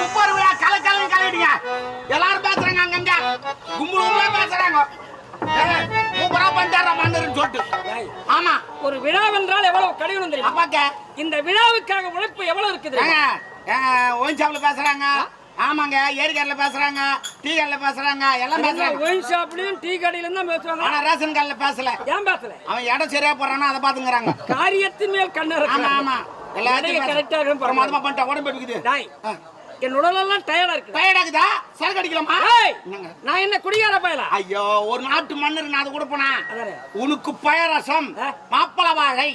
முப்பது விழா கலை கலை கலைடுங்க எல்லாரும் பேசுறாங்க அங்கங்க கும்பல் கும்பலா பேசுறாங்க மன்னர்னு சொல்லிட்டு ஆமா ஒரு விழாவென்றால் எவ்வளவு கடினம் தெரியுமா? அப்பாக்க. இந்த விழாவுக்காக உழைப்பு எவ்வளவு இருக்குது? ஏங்க ஏங்க பேசுறாங்க. ஆமாங்க ஏரிக்காரில பேசுறாங்க டீ கடையில பேசுறாங்க எல்லாம் பேசுறாங்க. ஒயின் ஷாப்லயும் டீ கடையிலும் தான் பேசுவாங்க. ஆனா ரேஷன் கடையில பேசல. ஏன் பேசல? அவன் இடம் சரியா போறானா அதை பாத்துங்கிறாங்க காரியத்தின் மேல் கண்ணு ஆமா ஆமா. எல்லாத்தையும் கரெக்டா இருக்கும் பிரமாதமா பண்ணிட்டா உடம்பு எடுக்குது டாய் என் உடலெல்லாம் டயர்டா இருக்கு. டயர்டாக்குதா சரக்கு அடிக்கலாமா? நான் என்ன குடியார பயலா? ஐயோ ஒரு நாட்டு மன்னர் நான் அதை கொடுப்பனா. உனக்கு பயரசம். மாப்பள வாழை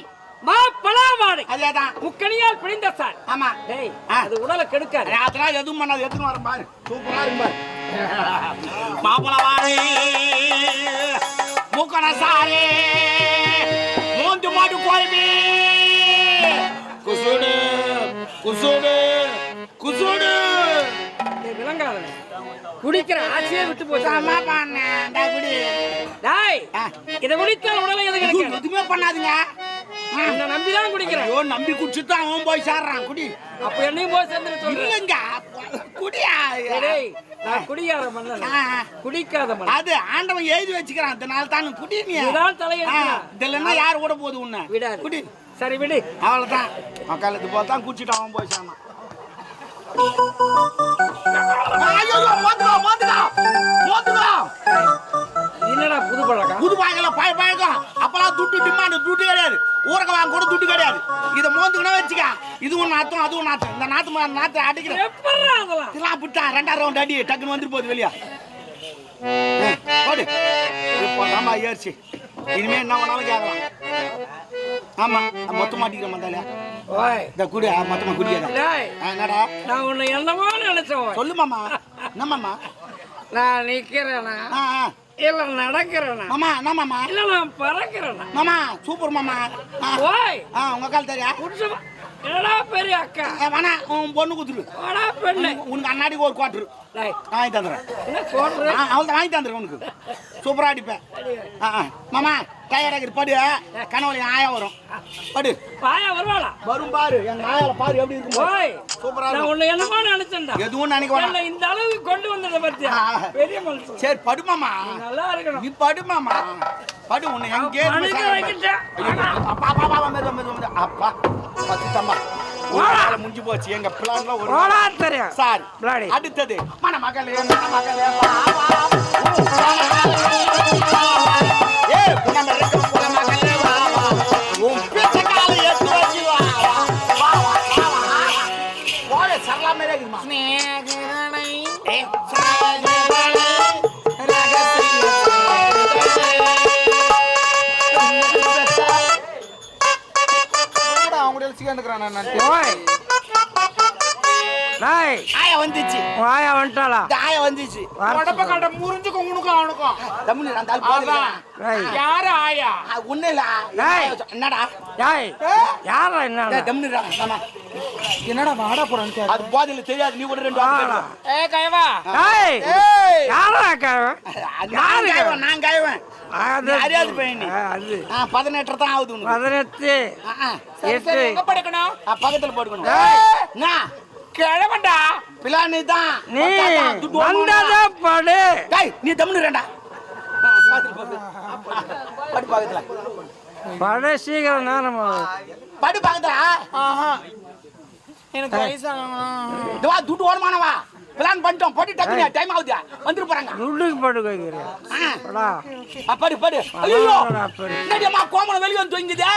மா பலாவாடை அதேதான். முக்கணியால் பிடிந்த சார். ஆமா. டேய். அது உடலை கெடுக்காது. அதெல்லாம் எதுவும் பண்ணாது எதுவும் வரும் பாரு. சூப்பரா இருக்கும் பாரு. மாப்பள வாழை மூக்கன சாரே மூந்து மாடு குசுடு குசுடு குசுடு. குடிக்கிற ஆசையே விட்டு போச்சு. சமா பண்ண. குடி. டாய் ஆ. இதை குடித்தால் உடலை எது கிடைக்காது? எதுவுமே பண்ணாதுங்க. ஆ. உன்னை நம்பிதான் குடிக்கிறேன். ஐயோ நம்பி குடிச்சுட்டு அவன் போய் சேர்றான். குடி. அப்ப என்னையும் போய் சேர்ந்து சொல்றேன் இல்லைங்க குடியா? டேய் நான் குடியார மன்னன். குடிக்காத மன்னன். அது ஆண்டவன் எழுதி வச்சுக்கிறான். இதனால தான் குடி நீ. இதுதான் தலையெழுத்து. ஆ, இதுல என்ன யார் கூட போகுது உன்னை? விடாது. குடி. சரி விடு. அவ்வளவுதான். உக்காலத்து போதான் குடிச்சிட்டு அவன் போய் மோந்துடா என்னடா புது பழக்கம்? புது பாய்கள பாய் பாய்க்கும் அப்பெல்லாம் துட்டு டிமாண்ட் துட்டு கிடையாது. ஊரக வாங்க கூட துட்டு கிடையாது. இதை மோந்துக்கணும் வச்சுக்க. இது ஒன்று நாத்தும் அது ஒன்று நாத்தும் இந்த நாத்து மா- நாத்து அடிக்கிறேன் இதெல்லாம் விட்டா ரெண்டாம் ரவுண்ட் அடி டக்குன்னு வந்துட்டு போகுது வெளியா. போடு இப்போ ஏறிச்சு. இனிமே என்ன வேணாலும் கேட்கலாம். ஆமா மொத்தம் மாட்டிக்கிற மந்தால ஓய். இந்த குடி மொத்தமா ஆ, என்னடா? நான் உன்னை என்னமோ நினைச்சேன். சொல்லு மாமா. என்ன மாமா? நான் நிக்கிறேனா? ஆ ஆ. இல்ல நடக்கிறேனா? மாமா என்ன மாமா? இல்ல நான் பறக்கிறேனா? மாமா சூப்பர் மாமா. ஓய். ஆ உங்க கால் தெரியா? புடிச்சமா என்னடா பெரிய அக்கா? வேணா உன் பொண்ணு குத்துரு வாடா பெண்ணு. உனக்கு அண்ணாடிக்கு ஒரு குவாட்ரு. வாங்கி தந்துடுறேன் அவள் வாங்கி தந்துடுறேன் உனக்கு. சூப்பரா அடிப்பேன். ஆ. மாமா டயர்டாக படு. கனவுல என் ஆயா வரும். படு. பாயா வருவாளா? வரும் பாரு. எங்க ஆயால பாரு எப்படி இருக்கும் சூப்பரா நான் உன்னை என்னமோ நினைச்சேன்டா. எதுவும் நினைக்க வேணாம். இந்த அளவுக்கு கொண்டு வந்ததை பத்தியா? ஆ. பெரிய மனுஷன். சரி படு மாமா. நல்லா இருக்கணும். நீ படு மாமா. படு உன்னை எங்கே வைக்கிட்டேன். அப்பா அப்பா அப்பா மெது மெது மெது அப்பா பத்து தம்பா. முடிஞ்சு போச்சு. எங்க பிளான்ல ஒரு சார். அடுத்தது. மன மகளே நான் ஆயா வந்துச்சு. வாயா வந்துட்டாளா? ஆயா வந்துச்சு. உடம்ப கண்ட முறிஞ்சுக்கும் உனக்கும் அவனுக்கும். தமிழ் போடுறான். டேய் யாரு ஆயா? ஆ, ஒண்ணும் இல்ல. என்னடா? யாரா என்ன மாமா. என்னடா வாடா போறான்னு அது போதையில தெரியாது நீ கூட ரெண்டு. ஏ கயவா ஏய் யாரா கேவன் நான் காய்வேன், நான் நீ அறியாது பையன் அது பதினெட்டு தான் ஆகுது. பதினெட்டு. எட்டு எங்க படுக்கணும் பக்கத்துல. என்ன? கிழவன்டா பிளானு தான். நீ வந்தத? படு டேய், நீ. ஆ, பக்கத்துல போடு. படு பக்கத்துல. படு சீக்கிரம் நேரம். படு பக்கத்துல. ஆஹா எனக்கு வயசானவங்க வா, துட்டு ஓடுமானவா பிளான் பண்ணிட்டோம். படி டக்குனு டைம் ஆகுது. வந்துட்டு போறாங்க. துட்டுக்கு படு. வைக்கிறேன் ஆ. படா படு. ஐயோ. என்னடியம்மா கோமணம் வெளியே வந்து தொங்குது?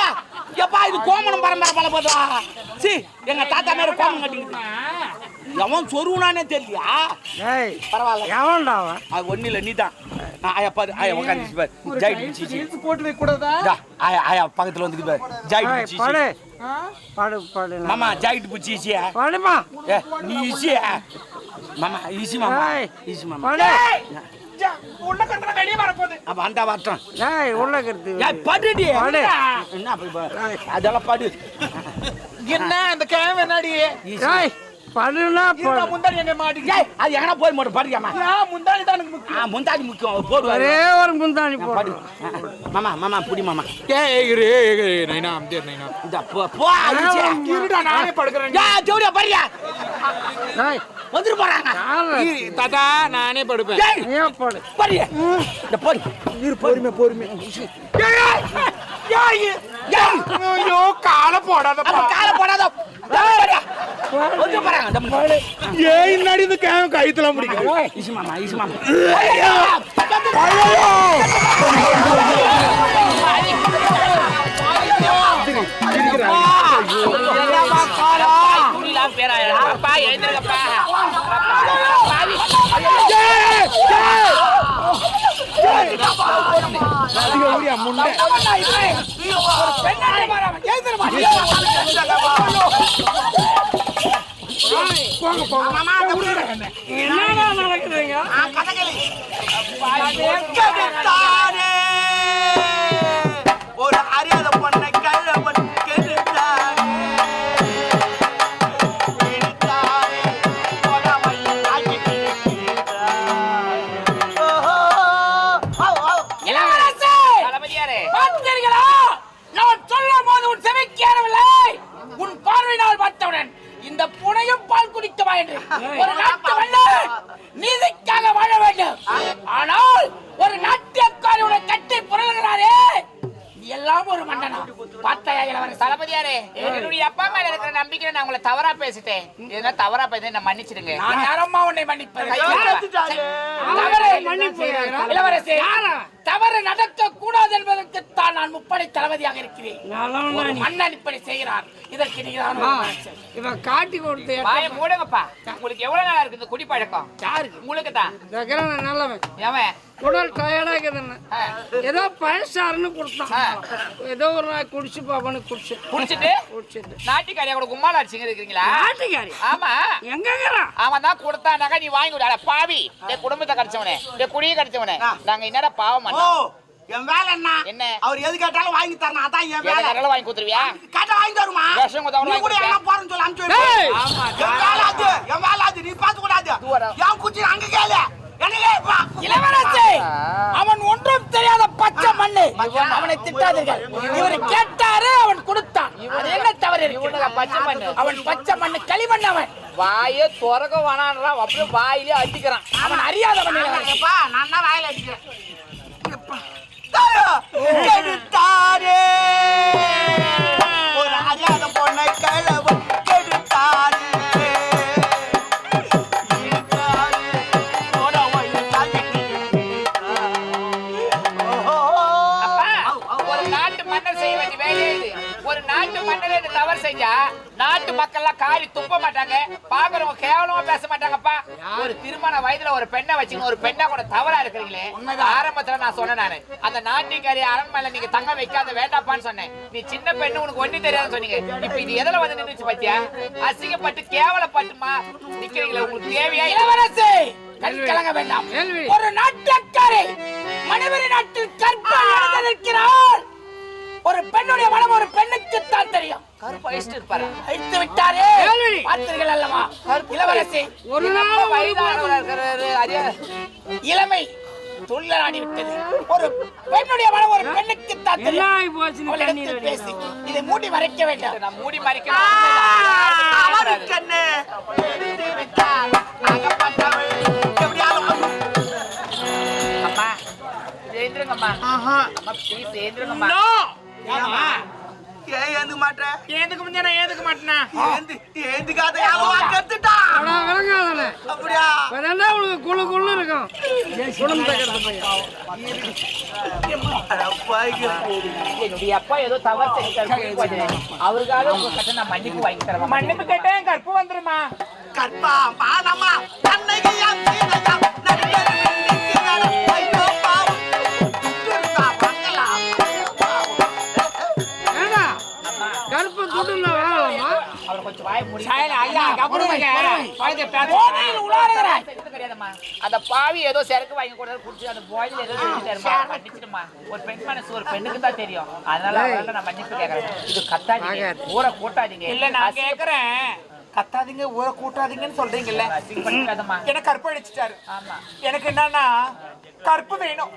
எப்பா இது கோமணம் பரம்பரை பல போதா? சி எங்க தாத்தா மேல கோமணம் கட்டிக்குது எவன் சொருவுனானே தெரியலையா? டேய் பரவாயில்ல. எவன்டா அவன்? அது ஒண்ணு இல்ல நீதான் ஆயா பாரு. ஆயா உட்காந்து பாரு. ஜாயிட் போட்டு வைக்க கூடாதா? ஆயா ஆயா பக்கத்துல வந்து பாரு. ஜாயிட் படு ஆ? படு படு மாமா ஜாயிட் பிடிச்சி படுமா. ஏ நீ ஈஸி மாமா ஈஸி மாமா. ஈஸி மாமா. உள்ள கண்டன வெளியே வரப்போகுது. அப்ப அந்த வரட்டும் டேய் உள்ள கருத்து. ஏய் படுடி படு. என்ன? அதெல்லாம் படு. என்ன இந்த கிழவன் என்னடி? படுனா இந்த படு முந்தாணி என்ன மாட்டிக்கிச்சு. ஏய் அது எங்கனா போய் மட்டும் படிக்காமா ஏன் முந்தாணி தான் எனக்கு முக்கியம். ஆ முந்தாதி முக்கியம். போடுவாரு ஒரே ஒரு முந்தாணி படி. போடு மாமா மாமா புடி மாமா. ஏய் இரு இரு நைனா அம்தே நைனா இந்த போ போ அடிச்சே. இருடா நானே படுக்கிறேன். ஏய் ஜோடியா படியா டேய், வந்துட்டு போறாங்க. தாத்தா நானே படுப்பேன். ஏய் நீயே போடு? படி இந்த போடி. இரு பொறுமை பொறுமை. ஏய் ஐயோ காலை போடாத. ஏய், ஏய் இன்னாடி இந்த கை கைத்துல போங்க போங்க. என்னடா நடக்குதுங்க? புனையும் பால் குடிக்கவா என்று. ஒரு நாட்டு மன்னர் நீதிக்காக வாழ வேண்டும். ஆனால் ஒரு நாட்டியக்காரி உன்னை கட்டி புரளுகிறாரே. எல்லாம் ஒரு மன்னனா. பார்த்தாயா இளவரசே தளபதியாரே என்னுடைய அப்பா மேல இருக்கிற நம்பிக்கை நான் உங்களை தவறா பேசிட்டேன். எதுனா தவறா பேசி என்ன மன்னிச்சிடுங்க. நான் யாரம்மா உன்னை மன்னிப்பது கையை தவறு மன்னிப்பு. இளவரசே. தவறு நடக்க கூடாது என்பதற்குத்தான் நான் முப்படை தளபதியாக இருக்கிறேன். மன்னன் இப்படி செய்கிறார். இதற்கு மனுஷன். இவன் காட்டி கொடுத்து மூடுங்கப்பா. உங்களுக்கு எவ்வளவு நாளா இருக்கு இந்த குடிப்பழக்கம் யாருக்கு? உங்களுக்கு தான். நல்லவன். எவன்? உடல் டயர்டா இருக்குதுன்னு ஆ. ஏதோ பழசாருன்னு கொடுத்தான். ஏதோ ஒரு நாள் குடிச்சு பாப்பான்னு குடிச்சு. குடிச்சிட்டு? குடிச்சிட்டு. நாட்டிக்காரியா கூட கும்மால அடிச்சுங்க இருக்கிறீங்களா? நாட்டுக்காரி. ஆமா. எங்கங்கிறான் அவன் தான் கொடுத்தானாக்கா நீ வாங்கி விட பாவி. என் குடும்பத்தை கடிச்சவனே. என் குடியை கடிச்சவனே. நாங்க என்னடா பாவம் ஓ என் வேலை என்ன? என்ன? அவர் எது கேட்டாலும் வாங்கி தரணும். அதான் என் வேலை. வாங்கி கொடுத்துருவியா? கேட்டா வாங்கி தருமா? விஷம் நீ கூட கொடுப்பியா? எல்லாம் போறேன்னு சொல்லி அனுப்பிச்சு டேய்! வைப்பேன். என் வேலை அது என் வேலை அது நீ பார்த்து கூடாது. என் குச்சி அங்க கேளு. இளவரசே! அவன் ஒன்றும் தெரியாத பச்சை மண்ணு. அவனை திட்டாதீர்கள். இவர் கேட்டாரு அவன் கொடுத்தான். என்ன தவறு பச்சை மண்ணு. அவன் பச்சை மண்ணு களிமண் அவன். வாயே துறக்க வேணான்றான். அப்படியே வாயிலே அடிக்கிறான். அவன் அறியாதவன் நான் தான் வாயில அடிக்கிறேன். எப்பா. தாயே, ஒரு பெண்ணை வச்சுங்க ஒரு பெண்ணா கூட தவறா இருக்கிறீங்களே. ஆரம்பத்துல நான் சொன்னேன் நானு. அந்த நாட்டிக்காரி அரண்மனையில நீங்க தங்க வைக்காத வேண்டாப்பான்னு சொன்னேன். நீ சின்ன பெண்ணு உனக்கு ஒண்ணு தெரியாதுன்னு சொன்னீங்க. இப்ப இது எதுல வந்து நின்னுச்சு பாத்தியா? அசிங்கப்பட்டு கேவலப்பட்டுமா நிக்கிறீங்களே உங்களுக்கு தேவையா? இளவரசே! கலங்க வேண்டாம். ஒரு நாட்டியக்காரை மனைவரி நாட்டில் கற்பால் எழுந்திருக்கிறார் ஒரு பெண்ணுடைய மனம் ஒரு பெண்ணுக்கு தான் தெரியும். கருப்பு அழிச்சிட்டு இருப்பாரு. அழித்து விட்டாரே. பார்த்தீர்கள் அல்லவா? இளவரசி. ஒரு நாள் வயதானவரா இளமை துள்ளலாடி விட்டது ஒரு பெண்ணுடைய மனம் ஒரு பெண்ணுக்கு தான் தெரியும் பேசி இதை மூடி மறைக்க வேண்டாம். நான் மூடி எப்படியாவது அம்மா சேர்ந்துருங்கம்மா அம்மா ப்ளீஸ் ஏன் ஏந்துக்க மாட்டேன் ஏந்துக்க நான் ஏந்துக்க மாட்டேனா? ஏந்து ஏந்துக்காத அடா, விளங்காதவனே. அப்படியா? இப்பதான்டா உனக்கு குளு குளு இருக்கும். அட பாய்கள். என்னுடைய அப்பா ஏதோ தவறு செஞ்சாரு அவருக்காக உங்க கிட்ட நான் மன்னிப்பு வாங்கி தரேன் மன்னிப்பு கேட்டேன் கற்பு வந்துருமா? கற்பா மானமா கண்ணையாம் அந்த பாவி ஏதோ சரக்கு வாங்கி குடிச்சு அந்த பாயில் ஏதோ மன்னிச்சிடுமா? ஒரு பெண் மனசு ஒரு பெண்ணுக்கு தான் தெரியும். அதனால நான் மன்னிப்பு கேட்கறேன். இது கத்தாதீங்க. ஊரை கூட்டாதீங்க. இல்ல நான் கேக்குறேன் கத்தாதீங்க ஊரை கூட்டாதீங்கன்னு சொல்றீங்கல்ல. எனக்கு ஆமா. எனக்கு என்னன்னா கருப்பு வேணும்.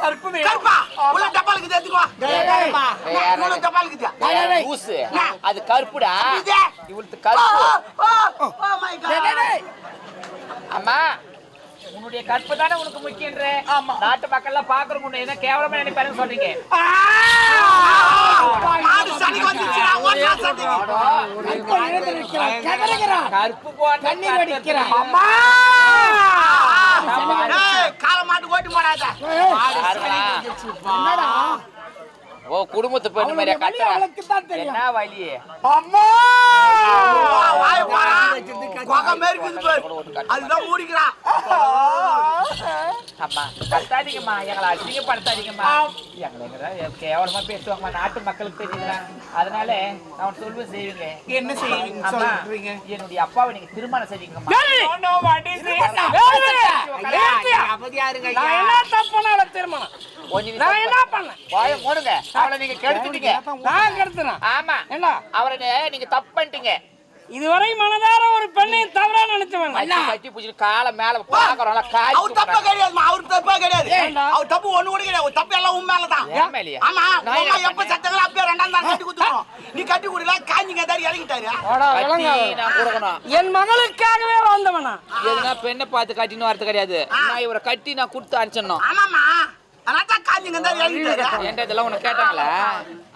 கருப்பு வேணும். கருப்பா. அது கருப்புடா? இவளுக்கு ஓ கருப்பு காட் அம்மா உன்னுடைய கற்பு தானே உனக்கு முக்கியன்ற ஆமா. நாட்டு மக்கள் எல்லாம் பாக்குறவங்க உன்னை என்ன கேவலமா நினைப்பாருன்னு சொல்றீங்க. மாடு சனிக்கு வந்துச்சுடா ஓட்டா சனி கருப்பு போட்ட கண்ணீர் வடிக்கிறான். அம்மா ஏய் கால மாட்டு ஓட்டி போடாத ஓ குடும்பத்து பெண்ணு மாதிரியா தெரியும். என்ன வலி? அம்மா! அதுதான் மூடிக்கிறான் அம்மா கத்தாதீங்கம்மா எங்களை அசிங்கப்படுத்தாதீங்கம்மா. எங்களை கேவலமா பேசுவாங்கம்மா. நாட்டு மக்களுக்கு தெரியுதுண்ணா அதனால நான் சொல்லுவேன் செய்வீங்க என்ன செய்வீங்க சொல்றீங்க. என்னுடைய அப்பாவை நீங்க திருமணம் பண்ணாலும் திருமணம். நான் என்ன பண்ணேன்? வாய மூடுங்க. அவளை நீங்க கெடுத்துட்டீங்க. நான் கருத்துறேன் ஆமா. என்ன? அவரை நீங்க தப்பு பண்ணிட்டீங்க. இதுவரை மனதார ஒரு பெண்ணை தவறா நினைச்சவன். கட்டி பிடிச்சி காலை மேல பாக்குறோம்ல காய் அவர் தப்பா கிடையாதுமா அவர் தப்பா கிடையாது? அவர் தப்பு ஒண்ணு கூட கிடையாது. அவர் தப்பு எல்லாம் உன் ஏன் மேலயா? ஆமா. எப்ப? சத்தங்களா அப்பயே ரெண்டாம் தான் கட்டி குத்துறோம் நீ கட்டி குடுல காஞ்சிங்க தாரி இறங்கிட்டாரு. நான் கொடுக்கணும். என் மகளுக்காகவே வாழ்ந்தவனா? எதுனா பெண்ணை பார்த்து கட்டின்னு வரது கிடையாது. நான் இவரை கட்டி நான் கொடுத்து அனுப்பிச்சிடணும். ஆமாமா அதான் காஞ்சிங்க என்கிட்ட இதெல்லாம் உனக்கு கேட்டாங்களா?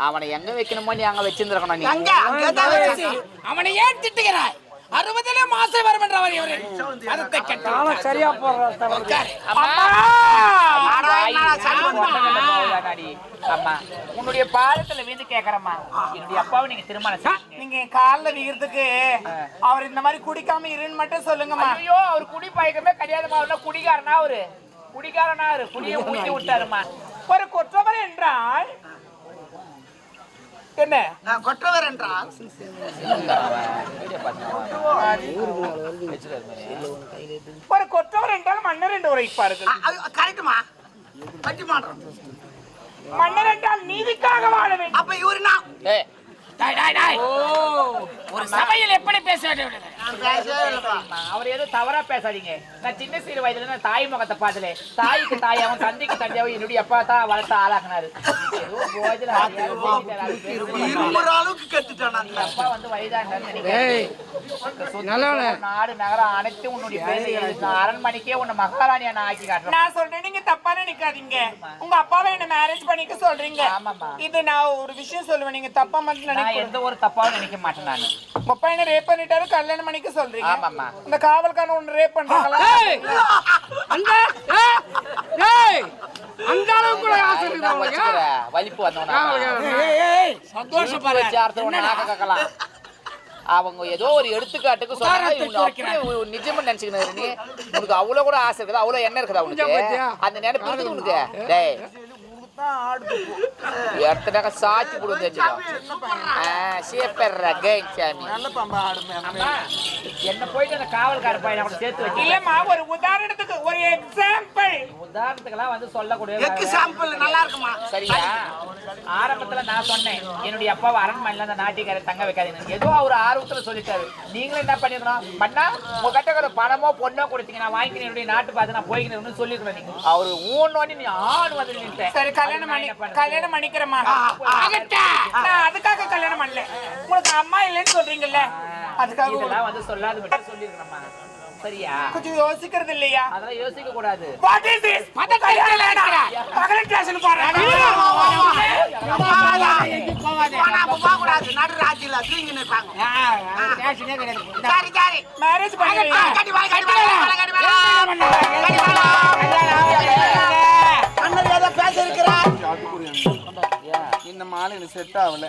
அவனை எங்க வைக்கணுமோ நீ அங்க வச்சிருந்திருக்கணும் நீ. அங்க அங்க தான் வச்சு. அவனை ஏன் திட்டுகிறாய்? அறுபதிலே மாசம் வரும் என்றவர் இவரை சரியா அம்மா உன்னுடைய பாதத்துல வீந்து கேக்குறம்மா. என்னுடைய அப்பாவை நீங்க திருமணம். நீங்க கால்ல விகிறதுக்கு அவர் இந்த மாதிரி குடிக்காம இருன்னு மட்டும் சொல்லுங்கம்மா. ஐயோ அவர் குடி பழக்கமே கிடையாதுமா அவர் குடிகாரனா அவரு? குடிகாரனா அவரு குடியை ஊட்டி விட்டாருமா. ஒரு குற்றவர் என்றால் என்ன? நான் கொற்றவர் என்றால்? ஒரு கொற்றவர் என்றால் மன்னர் என்று உரைப்பார்கள். கரெக்டுமா கட்டி மாட்டோம் மன்னர் என்றால் நீதிக்காக வாழ வேண்டும். அப்ப இவரு நான். ஒரு சபையில் எப்படி பேச வேண்டும் அவர் ஏதோ தவறா பேசாதீங்க. நான் சின்ன சிறு வயதுல நான் தாய் முகத்தை பார்த்தல தாய்க்கு தாயாவும் தந்தைக்கு தந்தையாவும் என்னுடைய அப்பா தான் வளர்த்து ஆளாக்குனாரு அப்பா வந்து வயதாண்டான்னு ஏய், நினைக்கிறேன் நல்லவனே. நாடு நகரம் அனைத்து உன்னுடைய அரண்மனைக்கே உன்னை மகாராணியா நான் ஆக்கி காட்டுறேன். நான் சொல்றேன் நீங்க தப்பா நினைக்காதீங்க உங்க அப்பாவை என்ன மேரேஜ் பண்ணிக்க சொல்றீங்க. இது நான் ஒரு விஷயம் சொல்லுவேன் நீங்க தப்பா மட்டும் நான் நினைக்க எந்த ஒரு தப்பாவும் நினைக்க மாட்டேன் நானு. என்ன ரேப் பண்ணிட்டாரு? கல்யாணம் பண்ணிக்க சொல்றீங்க. ஆமாம்மா. இந்த காவல்காரன் ஒண்ணு ரேப் பண்றாங்களா? அந்த ஏய், அந்த கூட ஆசை இருக்குதா உங்களுக்கு? வலிப்பு வந்தவனா? நாக்க கக்கலாம். அவங்க ஏதோ ஒரு எடுத்துக்காட்டுக்கு சொன்னாங்க. நிஜமா நினைச்சுக்கினாரு நீ உனக்கு அவ்வளவு கூட ஆசை இருக்குதா. அவ்வளவு எண்ணம் இருக்குதா உனக்கு? அந்த நினைப்பு இருக்குது உனக்கு? டேய் எத்தனை கேங் சாமி. அம்மா, என்ன போயிட்டு அந்த காவல்கார பையனை கூட சேர்த்து வச்சு இல்லம்மா ஒரு உதாரணத்துக்கு ஒரு எக்ஸாம்பிள் உதாரணத்துக்கெல்லாம் வந்து சொல்லக்கூடிய எக்கு சாம்பிள் நல்லா இருக்குமா? சரியா? ஆரம்பத்துல நான் சொன்னேன் என்னுடைய அப்பாவை அரண்மனையில அந்த நாட்டிக்கார தங்க வைக்காதீங்க ஏதோ அவர் ஆர்வத்துல சொல்லிட்டாரு. நீங்களும் என்ன பண்ணிருக்கணும் பண்ணா உங்க கிட்ட ஒரு பணமோ பொண்ணோ கொடுத்தீங்க நான் வாங்கிக்கிறேன் என்னுடைய நாட்டு பார்த்து நான் போய்க்கிறேன்னு சொல்லிருக்கணும் நீங்க. அவரு ஊன்னு நீ ஆண் வந்து நின்னுட்டேன் சரி கல்யாணம் பண்ணி? கல்யாணம் பண்ணிக்கிறேம்மா நான் அதுக்காக கல்யாணம் பண்ணல உங்களுக்கு அம்மா இல்லைன்னு சொல்றீங்கல்ல அதுக்காக வந்து சொல்லாத மட்டும் சொல்லிருக்கணும்மா சரியா கொஞ்சம் யோசிக்கிறது இல்லையா அதெல்லாம் யோசிக்க கூடாது வாட் இஸ் திஸ் மத்த கல்யாணம் வேண்டாம் பகல் ஸ்டேஷன் போறேன் போனா அப்ப போக கூடாது நடு ராஜில தூங்கி நிற்பாங்க சரி சரி மேரேஜ் பண்ணுவீங்க கட்டி வாங்க கட்டி வாங்க கட்டி வாங்க அண்ணன் ஏதோ பேச இருக்கிறார் மாலை எனக்கு செட் ஆகல.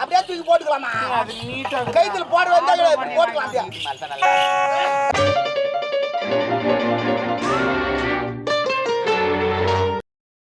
அப்படியே தூக்கி போட்டுக்கலாமா? கைத்துல போட வந்தா போட்டுக்கலாம்